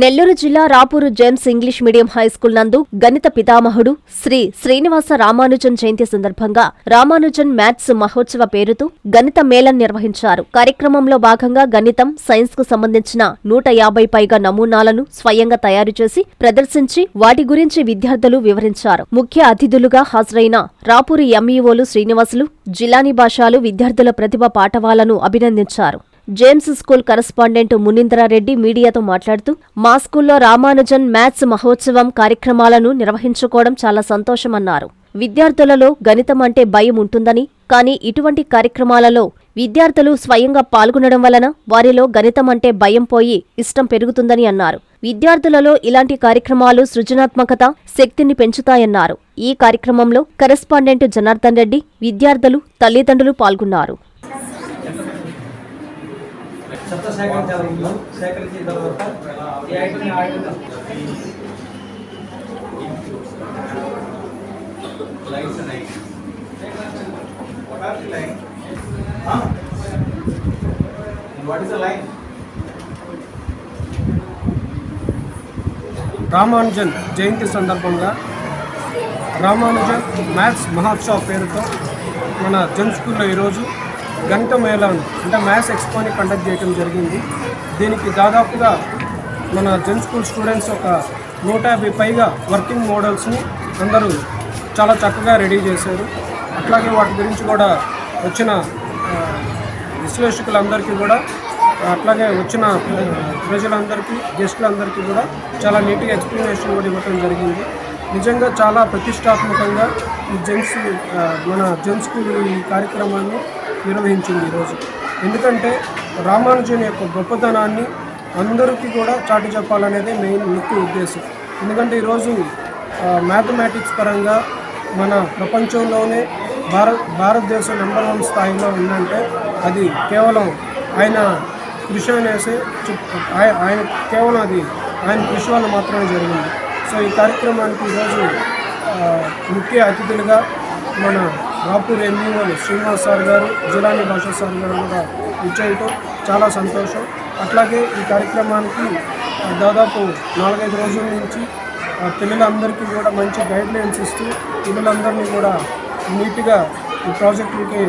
నెల్లూరు జిల్లా Rapur James English medium high school నందు గణిత పితామహుడు శ్రీ శ్రీనివాస రామానుజన్ జయంతి సందర్భంగా రామానుజన్ మ్యాథ్స్ మహోత్సవ పేరుతో గణిత మేళం నిర్వహించారు. కార్యక్రమంలో భాగంగా గణితం సైన్స్కు సంబంధించిన నూట యాభై పైగా నమూనాలను స్వయంగా తయారు చేసి ప్రదర్శించి వాటి గురించి విద్యార్థులు వివరించారు. ముఖ్య అతిథులుగా హాజరైన రాపూరు ఎంఈఓలు శ్రీనివాసులు జిల్లాని భాషాలు విద్యార్థుల ప్రతిభ పాఠవాలను అభినందించారు. జేమ్స్ స్కూల్ కరస్పాండెంట్ మునీంద్రారెడ్డి మీడియాతో మాట్లాడుతూ మా స్కూల్లో రామానుజన్ మ్యాథ్స్ మహోత్సవం కార్యక్రమాలను నిర్వహించుకోవడం చాలా సంతోషమన్నారు. విద్యార్థులలో గణితం అంటే భయం ఉంటుందని కానీ ఇటువంటి కార్యక్రమాలలో విద్యార్థులు స్వయంగా పాల్గొనడం వలన వారిలో గణితం అంటే భయం పోయి ఇష్టం పెరుగుతుందని అన్నారు. విద్యార్థులలో ఇలాంటి కార్యక్రమాలు సృజనాత్మకత శక్తిని పెంచుతాయన్నారు. ఈ కార్యక్రమంలో కరెస్పాండెంట్ జనార్దన్ రెడ్డి విద్యార్థులు తల్లిదండ్రులు పాల్గొన్నారు. సేకరించాలి సేకరించిన తర్వాత ఈ ఐటమ్ ఆ item lines and items. What are the line what is the line Ramanujan జయంతి సందర్భంగా రామానుజన్ మ్యాథ్స్ మహోత్సవ్ పేరుతో మన జన్ స్కూల్లో ఈరోజు గణిత మేళాను అంటే మ్యాథ్స్ ఎక్స్పోని కండక్ట్ చేయడం జరిగింది. దీనికి దాదాపుగా మన జన్ స్కూల్ స్టూడెంట్స్ ఒక నూట యాభై పైగా వర్కింగ్ మోడల్స్ని అందరూ చాలా చక్కగా రెడీ చేశారు. అట్లాగే వాటి గురించి కూడా వచ్చిన విశ్లేషకులందరికీ కూడా అట్లాగే వచ్చిన ప్రజలందరికీ గెస్టులందరికీ కూడా చాలా నీట్గా ఎక్స్ప్లెనేషన్ కూడా ఇవ్వడం జరిగింది. నిజంగా చాలా ప్రతిష్టాత్మకంగా ఈ జెంట్స్ మన జెన్ స్కూల్ ఈ కార్యక్రమాన్ని నిర్వహించింది ఈరోజు ఎందుకంటే రామానుజన్ యొక్క గొప్పతనాన్ని అందరికీ కూడా చాటి చెప్పాలనేదే మెయిన్ ముఖ్య ఉద్దేశం. ఎందుకంటే ఈరోజు మ్యాథమెటిక్స్ పరంగా మన ప్రపంచంలోనే భారత్ భారతదేశం నెంబర్ వన్ స్థాయిలో ఉందంటే అది కేవలం ఆయన కృషి అనేసి ఆయ- ఆయన కేవలం అది ఆయన కృషి వల్ల మాత్రమే జరిగింది. సో ఈ కార్యక్రమానికి ఈరోజు ముఖ్య అతిథులుగా మన రాపూర్ ఎంఈఓలు శ్రీనివాస్ సార్ గారు జిలాని భాషా సార్ గారు కూడా ఇచ్చేయటం చాలా సంతోషం. అట్లాగే ఈ కార్యక్రమానికి దాదాపు నాలుగైదు రోజుల నుంచి ఆ, పిల్లలందరికీ కూడా మంచి గైడ్ లైన్స్ ఇస్తూ పిల్లలందరినీ కూడా నీట్గా ఈ ప్రాజెక్టులకి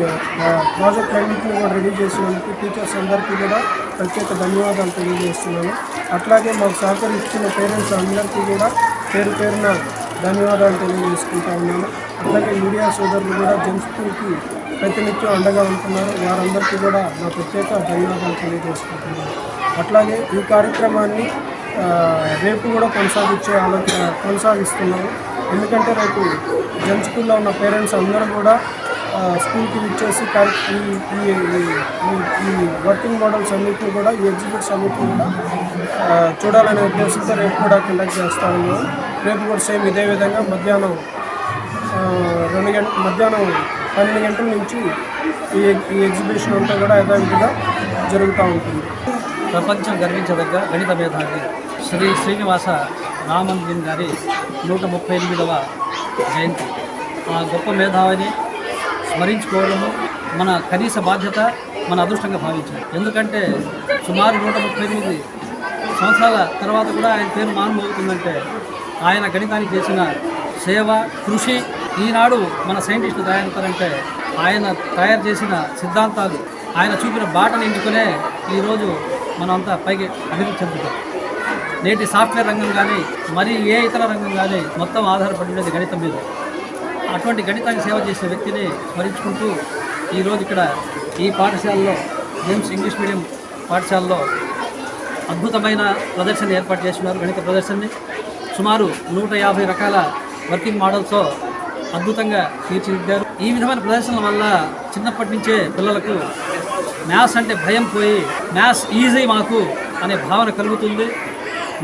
ప్రాజెక్ట్ అన్నింటినీ కూడా రెడీ చేసినందుకు టీచర్స్ అందరికీ కూడా ప్రత్యేక ధన్యవాదాలు తెలియజేస్తున్నాను. అట్లాగే మాకు సహకరిస్తున్న పేరెంట్స్ అందరికీ కూడా పేరు పేరున ధన్యవాదాలు తెలియజేసుకుంటా ఉన్నాను. అట్లాగే మీడియా సోదరులు కూడా జన్ స్కూల్కి ప్రతినిత్యం అండగా ఉంటున్నారు. వారందరికీ కూడా నా ప్రత్యేక ధన్యవాదాలు తెలియజేసుకుంటున్నాను. అట్లాగే ఈ కార్యక్రమాన్ని రేపు కూడా కొనసాగించే ఆలోచన కొనసాగిస్తున్నాము. ఎందుకంటే రేపు జన్ స్కూల్లో ఉన్న పేరెంట్స్ అందరూ కూడా స్కూల్కి ఇచ్చేసి ఈ ఈ వర్కింగ్ మోడల్స్ అన్నింటినీ కూడా ఈ ఎగ్జిబిట్స్ అన్నింటినీ కూడా చూడాలనే ఉద్దేశంతో రేపు కూడా కండక్ట్ చేస్తా ఉన్నాము. రేపు కూడా సేమ్ ఇదే విధంగా మధ్యాహ్నం రెండు గంట మధ్యాహ్నం పన్నెండు గంటల నుంచి ఈ ఈ ఎగ్జిబిషన్ అంతా కూడా యథావిధిగా జరుగుతూ ఉంటుంది. ప్రపంచం గర్వించదగ్గ గణిత మేధావి శ్రీ శ్రీనివాస రామన్జన్ గారి నూట ముప్పై ఎనిమిదవ జయంతి. ఆ గొప్ప మేధావిని స్మరించుకోవడము మన కనీస బాధ్యత మన అదృష్టంగా భావించాలి ఎందుకంటే సుమారు నూట ముప్పై ఎనిమిది సంవత్సరాల తర్వాత కూడా ఆయన పేరు మానమవుతుందంటే ఆయన గణితానికి చేసిన సేవ కృషి ఈనాడు మన సైంటిస్టులు తయారవుతారంటే ఆయన తయారు చేసిన సిద్ధాంతాలు ఆయన చూపిన బాటను ఎంచుకునే ఈరోజు మనమంతా పైకి అభివృద్ధి చెందుతాం. నేటి సాఫ్ట్వేర్ రంగం కానీ మరి ఏ ఇతర రంగం కానీ మొత్తం ఆధారపడి ఉండేది గణితం మీద. అటువంటి గణితానికి సేవ చేసిన వ్యక్తిని స్మరించుకుంటూ ఈరోజు ఇక్కడ ఈ పాఠశాలలో జేమ్స్ ఇంగ్లీష్ మీడియం పాఠశాలలో అద్భుతమైన ప్రదర్శన ఏర్పాటు చేస్తున్నారు గణిత ప్రదర్శనని. సుమారు నూట యాభై రకాల వర్కింగ్ మోడల్స్తో అద్భుతంగా తీర్చిదిద్దారు. ఈ విధమైన ప్రదర్శనల వల్ల చిన్నప్పటి నుంచే పిల్లలకు మ్యాథ్స్ అంటే భయం పోయి మ్యాథ్స్ ఈజీ మాకు అనే భావన కలుగుతుంది.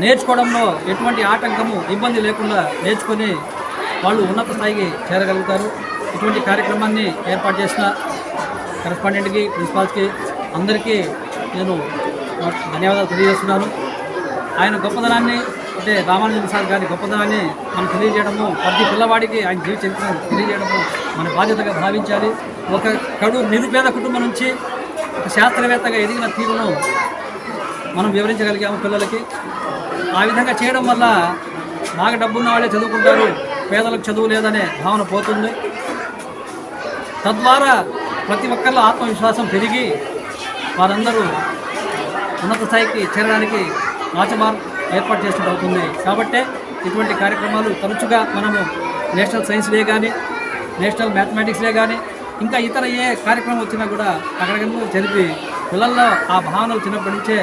నేర్చుకోవడంలో ఎటువంటి ఆటంకము ఇబ్బంది లేకుండా నేర్చుకొని వాళ్ళు ఉన్నత స్థాయికి చేరగలుగుతారు. ఇటువంటి కార్యక్రమాన్ని ఏర్పాటు చేసిన కరెస్పాండెంట్కి ప్రిన్సిపాల్స్కి అందరికీ నేను ధన్యవాదాలు తెలియజేస్తున్నాను. ఆయన గొప్పదనాన్ని అంటే రామానుజన్ సార్ గారి గొప్పదనాన్ని మనం తెలియజేయడము ప్రతి పిల్లవాడికి ఆయన జీవిత చరిత్ర తెలియజేయడము మన బాధ్యతగా భావించాలి. ఒక కడు నిరుపేద కుటుంబం నుంచి ఒక శాస్త్రవేత్తగా ఎదిగిన తీరును మనం వివరించగలిగాము పిల్లలకి. ఆ విధంగా చేయడం వల్ల బాగా డబ్బున్న వాళ్ళే చదువుకుంటారు పేదలకు చదువు లేదనే భావన పోతుంది. తద్వారా ప్రతి ఒక్కరిలో ఆత్మవిశ్వాసం పెరిగి వారందరూ ఉన్నత స్థాయికి చేరడానికి ఆచమార్ ఏర్పాటు చేసినట్టు అవుతున్నాయి. కాబట్టే ఇటువంటి కార్యక్రమాలు తరచుగా మనము నేషనల్ సైన్స్ డే కానీ నేషనల్ మ్యాథమెటిక్స్ డే కానీ ఇంకా ఇతర ఏ కార్యక్రమం వచ్చినా కూడా అక్కడికన్నా జరిపి పిల్లల్లో ఆ భావనలు చిన్నప్పటి నుంచే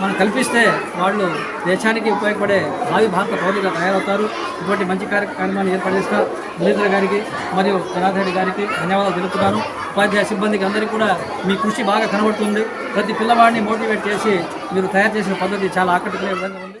మనం కల్పిస్తే వాళ్ళు దేశానికి ఉపయోగపడే భావి భారత పౌరులుగా తయారవుతారు. ఇటువంటి మంచి కార్యక్రమాన్ని ఏర్పాటు చేసిన మురళీధర్ గారికి మరియు జనార్దన్ గారికి ధన్యవాదాలు తెలుపుతున్నాను. ఉపాధ్యాయ సిబ్బందికి అందరికీ కూడా మీ కృషి బాగా కనబడుతుంది. ప్రతి పిల్లవాడిని మోటివేట్ చేసి మీరు తయారు చేసిన పద్ధతి చాలా ఆకట్టుకునే విధంగా ఉంది.